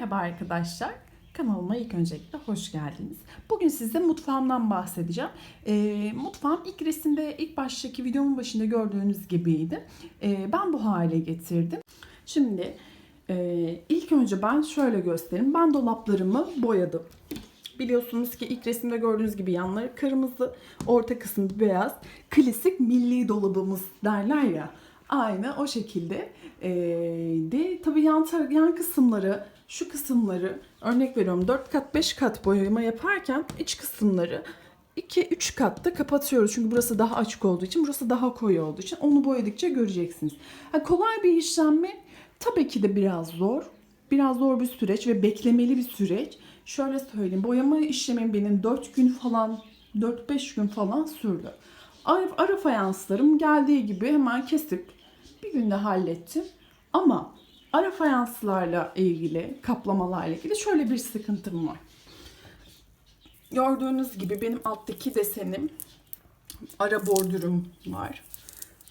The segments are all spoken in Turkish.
Merhaba arkadaşlar. Kanalıma ilk öncelikle hoş geldiniz. Bugün size mutfağımdan bahsedeceğim. Ee, mutfağım ilk resimde, ilk baştaki videomun başında gördüğünüz gibiydi. Ee, ben bu hale getirdim. Şimdi e, ilk önce ben şöyle göstereyim. Ben dolaplarımı boyadım. Biliyorsunuz ki ilk resimde gördüğünüz gibi yanları kırmızı, orta kısmı beyaz. Klasik milli dolabımız derler ya. Aynı o şekilde. Ee, de tabii yan, yan kısımları, şu kısımları örnek veriyorum 4 kat 5 kat boyama yaparken iç kısımları 2-3 katta kapatıyoruz. Çünkü burası daha açık olduğu için, burası daha koyu olduğu için onu boyadıkça göreceksiniz. Ha, kolay bir işlem mi? Tabii ki de biraz zor. Biraz zor bir süreç ve beklemeli bir süreç. Şöyle söyleyeyim. Boyama işlemim benim 4 gün falan 4-5 gün falan sürdü. Ara fayanslarım geldiği gibi hemen kesip bir günde hallettim. Ama ara fayanslarla ilgili, kaplamalarla ilgili şöyle bir sıkıntım var. Gördüğünüz gibi benim alttaki desenim ara bordürüm var.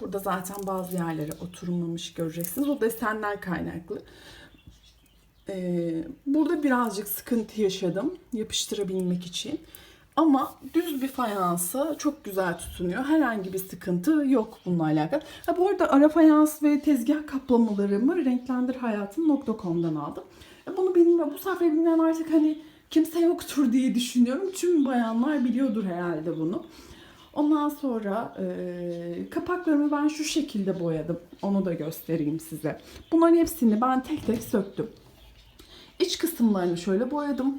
Burada zaten bazı yerlere oturmamış göreceksiniz. O desenden kaynaklı. Ee, burada birazcık sıkıntı yaşadım yapıştırabilmek için. Ama düz bir fayansa çok güzel tutunuyor. Herhangi bir sıkıntı yok bununla alakalı. Ha, bu arada ara fayans ve tezgah kaplamalarımı renklendirhayatım.com'dan aldım. E, Bunu bilmiyorum. Bu sayfayı bilmeyen artık hani kimse yoktur diye düşünüyorum. Tüm bayanlar biliyordur herhalde bunu. Ondan sonra e, kapaklarımı ben şu şekilde boyadım. Onu da göstereyim size. Bunların hepsini ben tek tek söktüm. İç kısımlarını şöyle boyadım.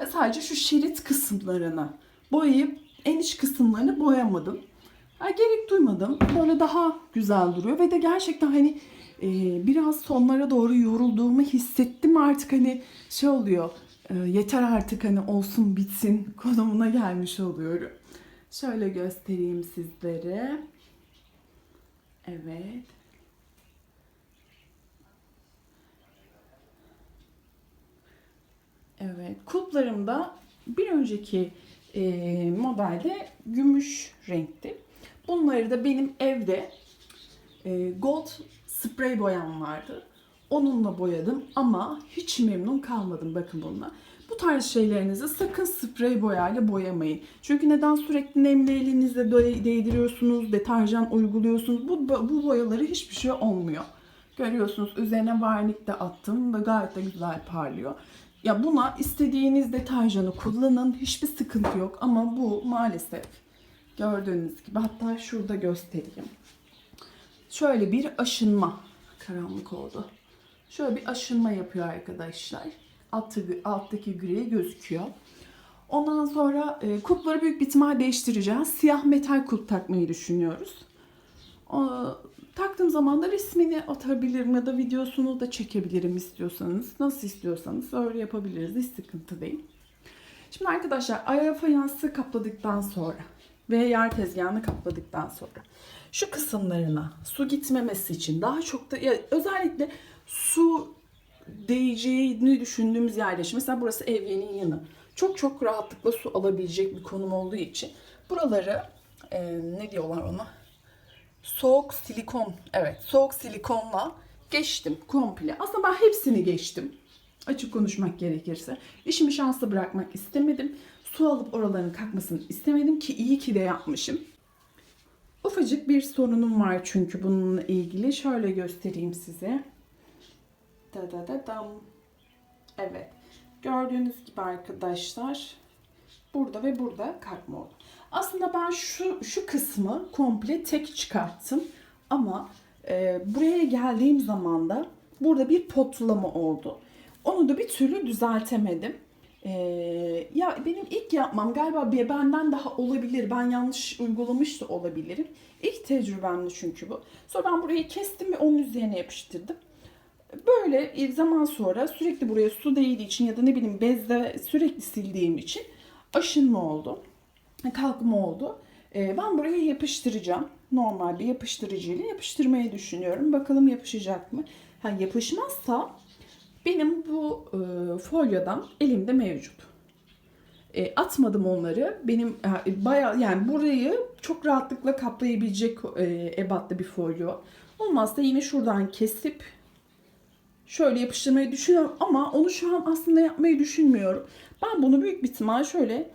Ve sadece şu şerit kısımlarını boyayıp en iç kısımlarını boyamadım. Ha, gerek duymadım. Böyle daha güzel duruyor ve de gerçekten hani e, biraz sonlara doğru yorulduğumu hissettim artık hani şey oluyor. e, yeter artık hani olsun bitsin konumuna gelmiş oluyorum. Şöyle göstereyim sizlere. Evet. Evet, kulplarım da bir önceki e, modelde gümüş renkti. Bunları da benim evde e, gold sprey boyam vardı. Onunla boyadım ama hiç memnun kalmadım bakın bununla. Bu tarz şeylerinizi sakın sprey boyayla boyamayın. Çünkü neden sürekli nemli elinizle değdiriyorsunuz, deterjan uyguluyorsunuz. Bu, bu boyaları hiçbir şey olmuyor. Görüyorsunuz üzerine varnik de attım ve gayet de güzel parlıyor. Ya buna istediğiniz deterjanı kullanın. Hiçbir sıkıntı yok ama bu maalesef gördüğünüz gibi hatta şurada göstereyim. Şöyle bir aşınma karanlık oldu. Şöyle bir aşınma yapıyor arkadaşlar. Alttaki, alttaki gri gözüküyor. Ondan sonra e, kulpları büyük bir ihtimal değiştireceğiz. Siyah metal kulp takmayı düşünüyoruz. O, taktığım zaman da resmini atabilirim ya da videosunu da çekebilirim istiyorsanız. Nasıl istiyorsanız öyle yapabiliriz. Hiç sıkıntı değil. Şimdi arkadaşlar ayar fayansı kapladıktan sonra ve yer tezgahını kapladıktan sonra şu kısımlarına su gitmemesi için daha çok da ya özellikle su değeceğini düşündüğümüz yerleşim. Mesela burası evyenin yanı. Çok çok rahatlıkla su alabilecek bir konum olduğu için buraları e, ne diyorlar ona? Soğuk silikon. Evet soğuk silikonla geçtim komple. Aslında ben hepsini geçtim. Açık konuşmak gerekirse. İşimi şansla bırakmak istemedim. Su alıp oraların kalkmasını istemedim ki iyi ki de yapmışım. Ufacık bir sorunum var çünkü bununla ilgili. Şöyle göstereyim size. Da da da dam. Evet. Gördüğünüz gibi arkadaşlar burada ve burada kalkma oldu. Aslında ben şu şu kısmı komple tek çıkarttım ama e, buraya geldiğim zaman da burada bir potlama oldu. Onu da bir türlü düzeltemedim. E, ya benim ilk yapmam galiba bir benden daha olabilir. Ben yanlış uygulamış da olabilirim. İlk tecrübemdi çünkü bu. Sonra ben burayı kestim ve onun üzerine yapıştırdım. Böyle zaman sonra sürekli buraya su değdiği için ya da ne bileyim bezle sürekli sildiğim için aşınma oldu. Kalkma oldu. Ee, ben buraya yapıştıracağım. Normal bir yapıştırıcıyla yapıştırmayı düşünüyorum. Bakalım yapışacak mı? Ha, yapışmazsa benim bu e, folyodan elimde mevcut. E, atmadım onları. Benim e, bayağı yani burayı çok rahatlıkla kaplayabilecek e, ebatta bir folyo. Olmazsa yine şuradan kesip şöyle yapıştırmayı düşünüyorum ama onu şu an aslında yapmayı düşünmüyorum. Ben bunu büyük bir ihtimal şöyle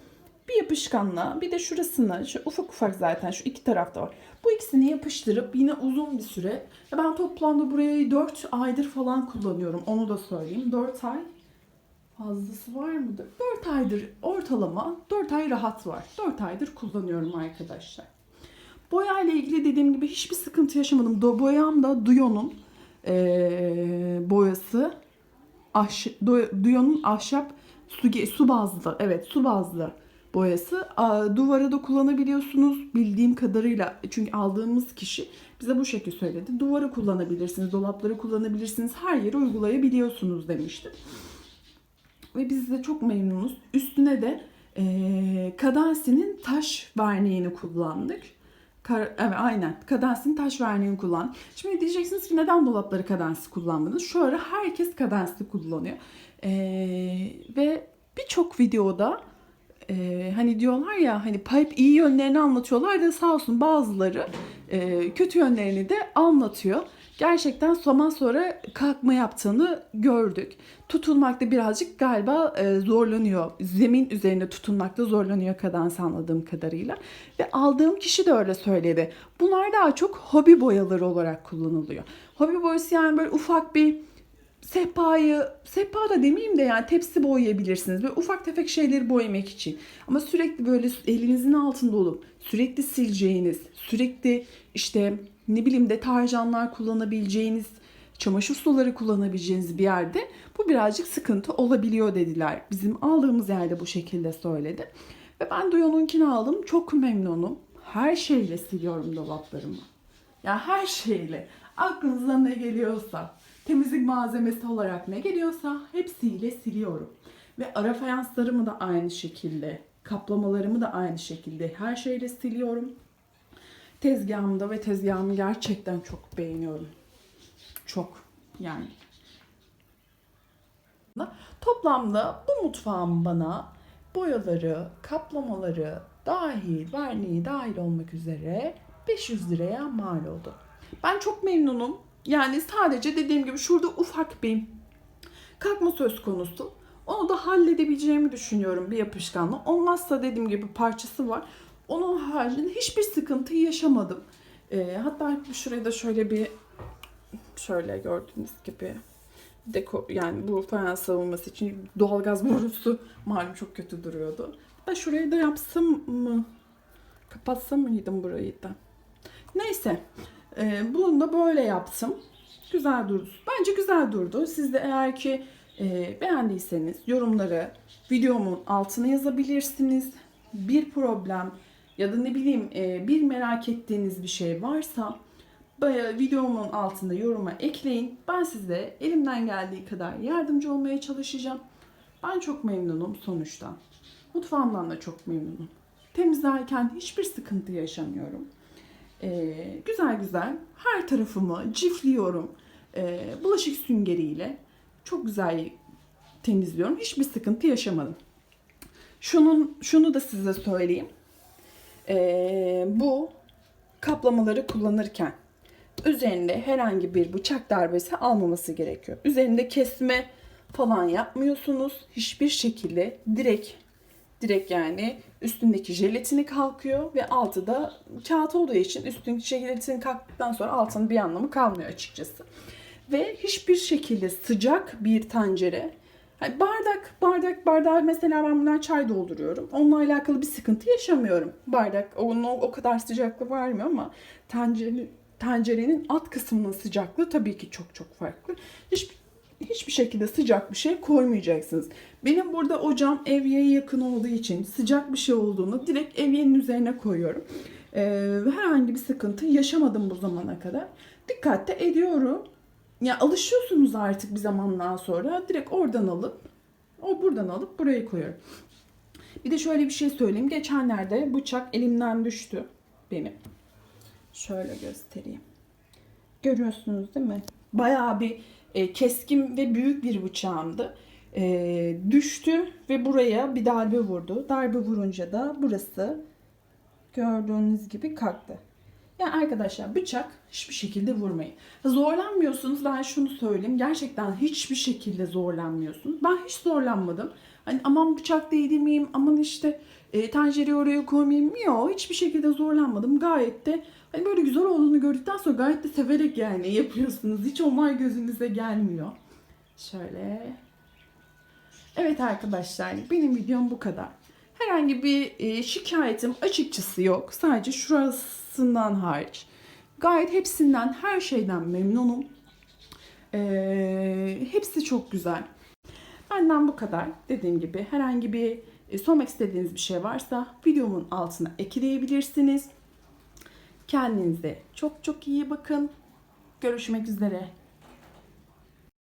bir yapışkanla bir de şurasını şu ufak ufak zaten şu iki tarafta var. Bu ikisini yapıştırıp yine uzun bir süre ben toplamda burayı 4 aydır falan kullanıyorum. Onu da söyleyeyim. 4 ay fazlası var mıdır? 4 aydır ortalama 4 ay rahat var. 4 aydır kullanıyorum arkadaşlar. Boya ile ilgili dediğim gibi hiçbir sıkıntı yaşamadım. Do boyam da Duyo'nun eee, boyası. Ahş Duyo'nun ahşap su, su bazlı. Evet su bazlı boyası. Duvara da kullanabiliyorsunuz bildiğim kadarıyla. Çünkü aldığımız kişi bize bu şekilde söyledi. Duvara kullanabilirsiniz, dolapları kullanabilirsiniz, her yere uygulayabiliyorsunuz demişti. Ve biz de çok memnunuz. Üstüne de eee Kadansi'nin taş verniğini kullandık. Kar- evet aynen. Kadansi'nin taş verniğini kullan. Şimdi diyeceksiniz ki neden dolapları Kadansi kullanmadınız? Şöyle herkes Kadansi kullanıyor. Eee, ve birçok videoda eee, hani diyorlar ya hani pipe iyi yönlerini anlatıyorlar da sağ olsun bazıları eee, kötü yönlerini de anlatıyor. Gerçekten zaman sonra kalkma yaptığını gördük. Tutulmakta birazcık galiba e, zorlanıyor. Zemin üzerinde tutunmakta zorlanıyor kadans anladığım kadarıyla. Ve aldığım kişi de öyle söyledi. Bunlar daha çok hobi boyaları olarak kullanılıyor. Hobi boyası yani böyle ufak bir sehpayı, sehpa da demeyeyim de yani tepsi boyayabilirsiniz. Böyle ufak tefek şeyleri boyamak için. Ama sürekli böyle elinizin altında olup sürekli sileceğiniz, sürekli işte ne bileyim deterjanlar kullanabileceğiniz, çamaşır suları kullanabileceğiniz bir yerde bu birazcık sıkıntı olabiliyor dediler. Bizim aldığımız yerde bu şekilde söyledi. Ve ben Duyo'nunkini aldım. Çok memnunum. Her şeyle siliyorum dolaplarımı. Ya her şeyle. Aklınıza ne geliyorsa, temizlik malzemesi olarak ne geliyorsa hepsiyle siliyorum. Ve ara fayanslarımı da aynı şekilde, kaplamalarımı da aynı şekilde her şeyle siliyorum. Tezgahımda ve tezgahımı gerçekten çok beğeniyorum. Çok yani. Toplamda bu mutfağım bana boyaları, kaplamaları dahil, verniği dahil olmak üzere 500 liraya mal oldu. Ben çok memnunum. Yani sadece dediğim gibi şurada ufak bir kalkma söz konusu. Onu da halledebileceğimi düşünüyorum bir yapışkanla. Olmazsa dediğim gibi parçası var. Onun haricinde hiçbir sıkıntı yaşamadım. Ee, hatta şuraya da şöyle bir şöyle gördüğünüz gibi deko yani bu fayans savunması için doğalgaz borusu malum çok kötü duruyordu. Ben şurayı da yapsam mı? Kapatsam mıydım burayı da? Neyse. Ee, bunu da böyle yaptım. Güzel durdu. Bence güzel durdu. Siz de eğer ki e, beğendiyseniz yorumları videomun altına yazabilirsiniz. Bir problem ya da ne bileyim e, bir merak ettiğiniz bir şey varsa videomun altında yoruma ekleyin. Ben size elimden geldiği kadar yardımcı olmaya çalışacağım. Ben çok memnunum sonuçta. Mutfağımdan da çok memnunum. Temizlerken hiçbir sıkıntı yaşamıyorum. Ee, güzel güzel her tarafımı cifliyorum. Ee, bulaşık süngeriyle çok güzel temizliyorum. Hiçbir sıkıntı yaşamadım. Şunun şunu da size söyleyeyim. Ee, bu kaplamaları kullanırken üzerinde herhangi bir bıçak darbesi almaması gerekiyor. Üzerinde kesme falan yapmıyorsunuz. Hiçbir şekilde direkt direkt yani üstündeki jelatini kalkıyor ve altı da kağıt olduğu için üstündeki jelatini kalktıktan sonra altının bir anlamı kalmıyor açıkçası. Ve hiçbir şekilde sıcak bir tencere Hani bardak, bardak, bardağı mesela ben bundan çay dolduruyorum. Onunla alakalı bir sıkıntı yaşamıyorum. Bardak onun o, o kadar sıcaklığı vermiyor ama tencere, tencerenin alt kısmının sıcaklığı tabii ki çok çok farklı. Hiç, hiçbir şekilde sıcak bir şey koymayacaksınız. Benim burada ocağım evyeye yakın olduğu için sıcak bir şey olduğunu direkt evyenin üzerine koyuyorum. Ee, herhangi bir sıkıntı yaşamadım bu zamana kadar. Dikkat de ediyorum. Ya alışıyorsunuz artık bir zamandan sonra. Direkt oradan alıp o buradan alıp buraya koyuyorum. Bir de şöyle bir şey söyleyeyim. Geçenlerde bıçak elimden düştü benim. Şöyle göstereyim. Görüyorsunuz değil mi? Bayağı bir e, keskin ve büyük bir bıçağımdı. E, düştü ve buraya bir darbe vurdu. Darbe vurunca da burası gördüğünüz gibi kalktı. Yani arkadaşlar bıçak hiçbir şekilde vurmayın. Zorlanmıyorsunuz ben şunu söyleyeyim. Gerçekten hiçbir şekilde zorlanmıyorsunuz. Ben hiç zorlanmadım. Hani aman bıçak değdirmeyeyim, aman işte e, tencereyi oraya koymayayım. Yok hiçbir şekilde zorlanmadım. Gayet de hani böyle güzel olduğunu gördükten sonra gayet de severek yani yapıyorsunuz. Hiç olay gözünüze gelmiyor. Şöyle. Evet arkadaşlar benim videom bu kadar. Herhangi bir e, şikayetim açıkçası yok. Sadece şurasından hariç. Gayet hepsinden, her şeyden memnunum. E, hepsi çok güzel. Benden bu kadar. Dediğim gibi herhangi bir e, sormak istediğiniz bir şey varsa videomun altına ekleyebilirsiniz. Kendinize çok çok iyi bakın. Görüşmek üzere.